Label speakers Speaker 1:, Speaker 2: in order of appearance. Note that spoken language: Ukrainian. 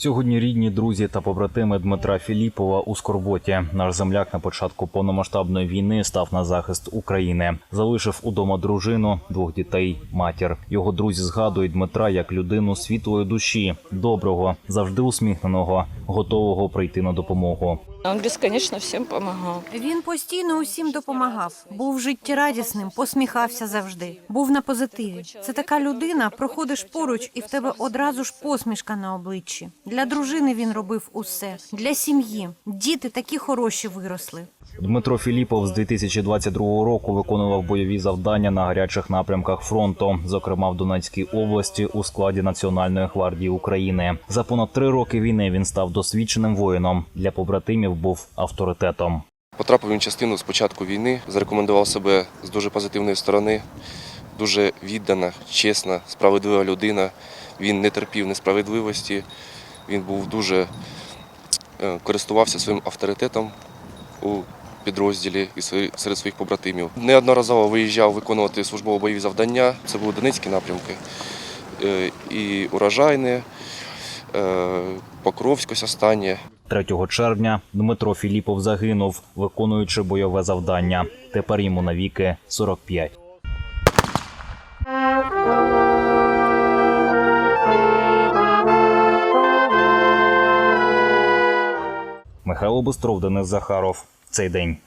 Speaker 1: Сьогодні рідні, друзі та побратими Дмитра Філіпова у скорботі. Наш земляк на початку повномасштабної війни став на захист України. Залишив удома дружину, двох дітей, матір. Його друзі згадують Дмитра як людину світлої душі, доброго, завжди усміхненого, готового прийти на допомогу.
Speaker 2: Он безконечно всім допомагав.
Speaker 3: Він постійно усім допомагав, був життєрадісним, посміхався завжди, був на позитиві. Це така людина, проходиш поруч, і в тебе одразу ж посмішка на обличчі. Для дружини він робив усе, для сім'ї. Діти такі хороші виросли.
Speaker 1: Дмитро Філіпов з 2022 року виконував бойові завдання на гарячих напрямках фронту, зокрема в Донецькій області у складі Національної гвардії України. За понад три роки війни він став досвідченим воїном. Для побратимів був авторитетом.
Speaker 4: Потрапив він частину з початку війни, зарекомендував себе з дуже позитивної сторони, дуже віддана, чесна, справедлива людина. Він не терпів несправедливості, він був дуже е, користувався своїм авторитетом у підрозділі і серед своїх побратимів. Неодноразово виїжджав виконувати службово бойові завдання. Це були Донецькі напрямки, е, і урожайне, е, Покровськ останнє.
Speaker 1: 3 червня Дмитро Філіпов загинув, виконуючи бойове завдання. Тепер йому навіки 45. Михайло Бистров, Денис Захаров. Цей день.